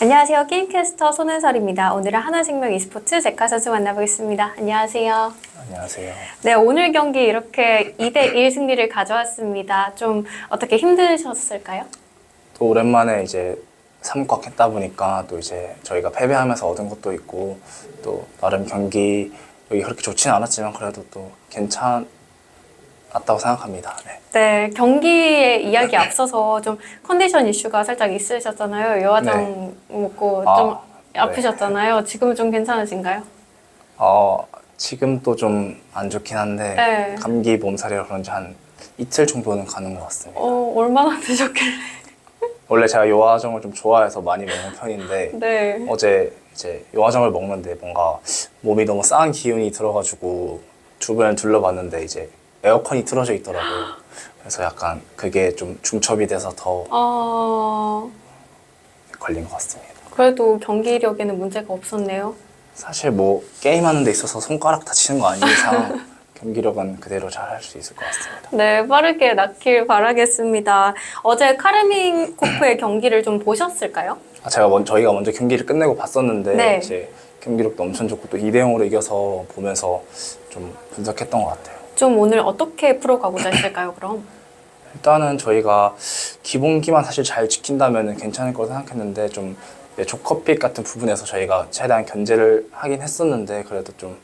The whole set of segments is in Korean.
안녕하세요. 게임캐스터 손은설입니다. 오늘은 하나생명 e스포츠 제카 선수 만나보겠습니다. 안녕하세요. 안녕하세요. 네, 오늘 경기 이렇게 2대1 승리를 가져왔습니다. 좀 어떻게 힘드셨을까요? 또 오랜만에 이제 3꽉 했다 보니까 또 이제 저희가 패배하면서 얻은 것도 있고 또 나름 경기 여기 그렇게 좋지는 않았지만 그래도 또 괜찮 았다고 생각합니다. 네. 네, 경기의 이야기 앞서서 좀 컨디션 이슈가 살짝 있으셨잖아요. 요화정 먹고 아, 좀 네. 아프셨잖아요. 지금은 좀 괜찮으신가요? 어, 지금도 좀 안 좋긴 한데 네. 감기 몸살이라 그런지 한 이틀 정도는 가는 것 같습니다. 어, 얼마나 드셨길래. 원래 제가 요화정을 좀 좋아해서 많이 먹는 편인데 네. 어제 이제 요화정을 먹는데 뭔가 몸이 너무 싸한 기운이 들어가지고 주변을 둘러봤는데 이제 에어컨이 틀어져 있더라고요. 그래서 약간 그게 좀 중첩이 돼서 더 어, 걸린 것 같습니다. 그래도 경기력에는 문제가 없었네요. 사실 뭐 게임하는 데 있어서 손가락 다치는 거 아닌 이상 경기력은 그대로 잘 할 수 있을 것 같습니다. 네, 빠르게 낫길 바라겠습니다. 어제 카르민코프의 경기를 좀 보셨을까요? 아, 제가 먼, 저희가 먼저 경기를 끝내고 봤었는데 네. 이제 경기력도 엄청 좋고 또 2대 0으로 이겨서 보면서 좀 분석했던 것 같아요. 좀 오늘 어떻게 풀어가고자 했을까요, 그럼? 일단은 저희가 기본기만 사실 잘 지킨다면 괜찮을 거라 생각했는데 좀 이제 조커픽 같은 부분에서 저희가 최대한 견제를 하긴 했었는데 그래도 좀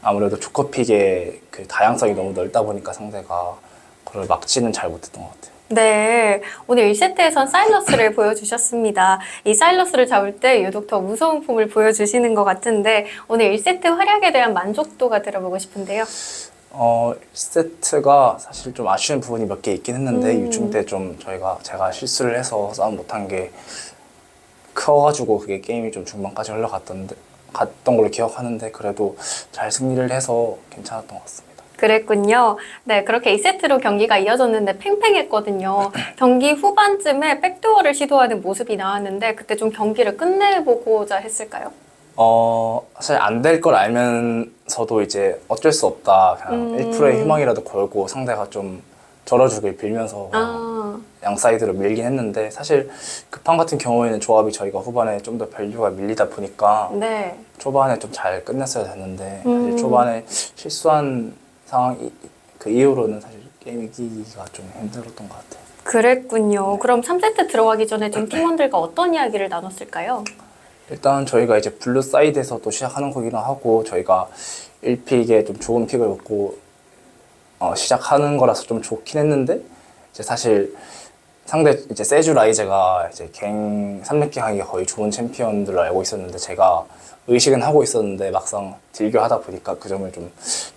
아무래도 조커픽의 그 다양성이 너무 넓다 보니까 상대가 그걸 막지는 잘 못했던 것 같아요. 네, 오늘 1세트에선 사일러스를 보여주셨습니다. 이 사일러스를 잡을 때 유독 더 무서운 폼을 보여주시는 것 같은데 오늘 1세트 활약에 대한 만족도가 들어보고 싶은데요. 어, 1세트가 사실 좀 아쉬운 부분이 몇 개 있긴 했는데 음. 유충 때 좀 저희가 제가 실수를 해서 싸움 못한 게 커가지고 그게 게임이 좀 중반까지 흘러갔던데 갔던 걸로 기억하는데 그래도 잘 승리를 해서 괜찮았던 것 같습니다. 그랬군요. 네, 그렇게 2세트로 경기가 이어졌는데 팽팽했거든요. 경기 후반쯤에 백도어를 시도하는 모습이 나왔는데 그때 좀 경기를 끝내보고자 했을까요? 어, 사실 안 될 걸 알면 서도 이제 어쩔 수 없다. 그냥 음. 1%의 희망이라도 걸고 상대가 좀 절어주길 빌면서 아, 양 사이드로 밀긴 했는데 사실 급한 같은 경우에는 조합이 저희가 후반에 좀 더 밸류가 밀리다 보니까 네. 초반에 좀 잘 끝냈어야 됐는데 음. 사실 초반에 실수한 상황 이- 그 이후로는 사실 게임 이기기가 좀 힘들었던 것 같아요. 그랬군요. 그럼 3세트 들어가기 전에 좀 팀원들과 어떤 이야기를 나눴을까요? 일단 저희가 이제 블루 사이드에서 또 시작하는 거기는 하고 저희가 1픽에 좀 좋은 픽을 먹고 어, 시작하는 거라서 좀 좋긴 했는데 이제 사실 상대 이제 세주 라이제가 이제 갱 삼렙갱 하기가 거의 좋은 챔피언들로 알고 있었는데 제가 의식은 하고 있었는데 막상 딜교하다 보니까 그 점을 좀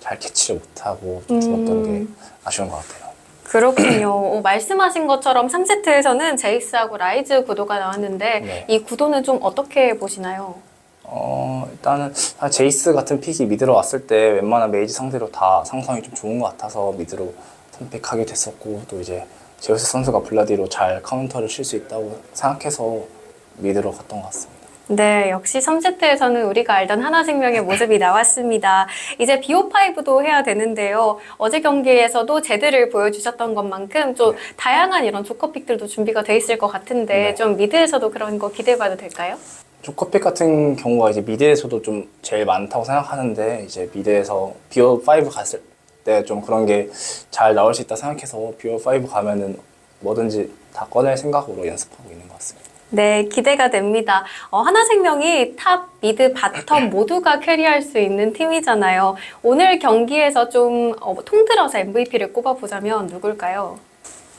잘 캐치를 못하고 좀 죽었던 음. 게 아쉬운 것 같아요. 그렇군요. 어, 말씀하신 것처럼 3세트에서는 제이스하고 라이즈 구도가 나왔는데 네. 이 구도는 좀 어떻게 보시나요? 어, 일단은 아, 제이스 같은 픽이 미드로 왔을 때 웬만한 메이지 상대로 다 상성이 좀 좋은 것 같아서 미드로 선픽하게 됐었고 또 이제 제우스 선수가 블라디로 잘 카운터를 칠 수 있다고 생각해서 미드로 갔던 것 같습니다. 네, 역시 3세트에서는 우리가 알던 하나생명의 모습이 나왔습니다. 이제 BO5도 해야 되는데요. 어제 경기에서도 제드를 보여주셨던 것만큼 좀 다양한 이런 조커픽들도 준비가 돼 있을 것 같은데 네. 좀 미드에서도 그런 거 기대해봐도 될까요? 조커픽 같은 경우가 이제 미드에서도 좀 제일 많다고 생각하는데 이제 미드에서 BO5 갔을 때 좀 그런 게 잘 나올 수 있다 생각해서 BO5 가면은 뭐든지 다 꺼낼 생각으로 연습하고 있는 것 같습니다. 네, 기대가 됩니다. 어, 하나생명이 탑, 미드, 바텀 모두가 캐리할 수 있는 팀이잖아요. 오늘 경기에서 좀 어, 통틀어서 MVP를 꼽아보자면 누굴까요?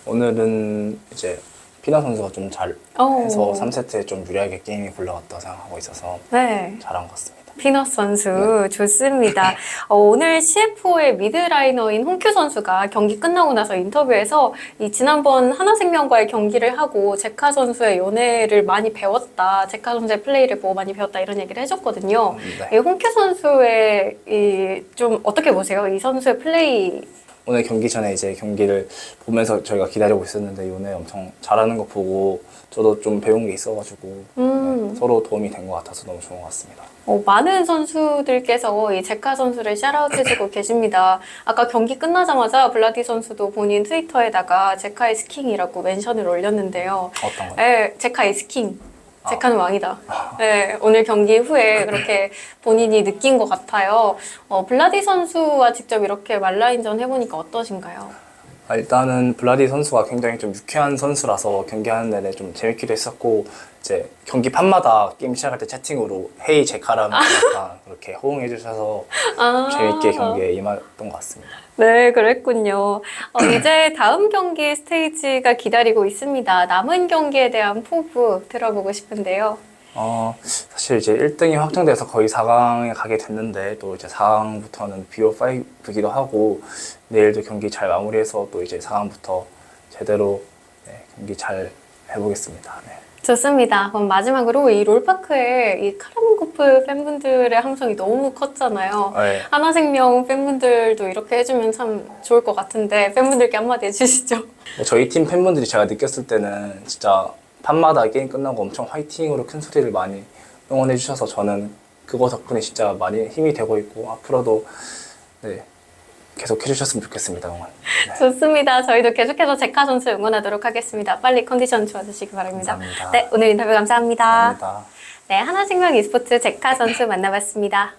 오늘은 이제 피나 선수가 좀잘 어. 해서 3세트에 좀 유리하게 게임이 굴러갔다고 생각하고 있어서 네. 잘한 것 같습니다. 피넛 선수 좋습니다. 어, 오늘 CFO의 미드라이너인 홍큐 선수가 경기 끝나고 나서 인터뷰에서 이 지난번 하나생명과의 경기를 하고 제카 선수의 연애를 많이 배웠다. 제카 선수의 플레이를 보고 많이 배웠다 이런 얘기를 해줬거든요. 네. 이 홍큐 선수의 이 좀 어떻게 보세요? 이 선수의 플레이 오늘 경기 전에 이제 경기를 보면서 저희가 기다리고 있었는데 요네 엄청 잘하는 거 보고 저도 좀 배운 게 있어가지고 음. 네, 서로 도움이 된 것 같아서 너무 좋은 것 같습니다. 어, 많은 선수들께서 이 제카 선수를 샤라웃해주고 계십니다. 아까 경기 끝나자마자 블라디 선수도 본인 트위터에다가 제카의 스킹이라고 멘션을 올렸는데요. 어떤 거요? 네, 제카의 스킹. 제카는 왕이다. 네, 오늘 경기 후에 그렇게 본인이 느낀 것 같아요. 어, 블라디 선수와 직접 이렇게 말라인전 해보니까 어떠신가요? 아, 일단은 블라디 선수가 굉장히 좀 유쾌한 선수라서 경기하는 내내 좀 재밌기도 했었고 이제 경기 판마다 게임 시작할 때 채팅으로 헤이 제카라면 약간 그렇게 호응해 주셔서 아. 재밌게 경기에 임했던 것 같습니다. 네, 그랬군요. 어, 이제 다음 경기 스테이지가 기다리고 있습니다. 남은 경기에 대한 포부 들어보고 싶은데요. 어, 사실 이제 1등이 확정돼서 거의 4강에 가게 됐는데 또 이제 4강부터는 BO5기도 하고 내일도 경기 잘 마무리해서 또 이제 4강부터 제대로 네, 경기 잘 해보겠습니다. 네. 좋습니다. 그럼 마지막으로 이 롤파크에 이 카라문코프 팬분들의 함성이 너무 컸잖아요. 네. 하나생명 팬분들도 이렇게 해주면 참 좋을 것 같은데 팬분들께 한마디 해주시죠. 뭐 저희 팀 팬분들이 제가 느꼈을 때는 진짜 판마다 게임 끝나고 엄청 화이팅으로 큰 소리를 많이 응원해 주셔서 저는 그거 덕분에 진짜 많이 힘이 되고 있고 앞으로도 네, 계속 해주셨으면 좋겠습니다 응원. 네. 좋습니다. 저희도 계속해서 제카 선수 응원하도록 하겠습니다. 빨리 컨디션 좋아지시기 바랍니다. 감사합니다. 네, 오늘 인터뷰 감사합니다. 감사합니다. 네, 하나생명 e스포츠 제카 선수 만나봤습니다.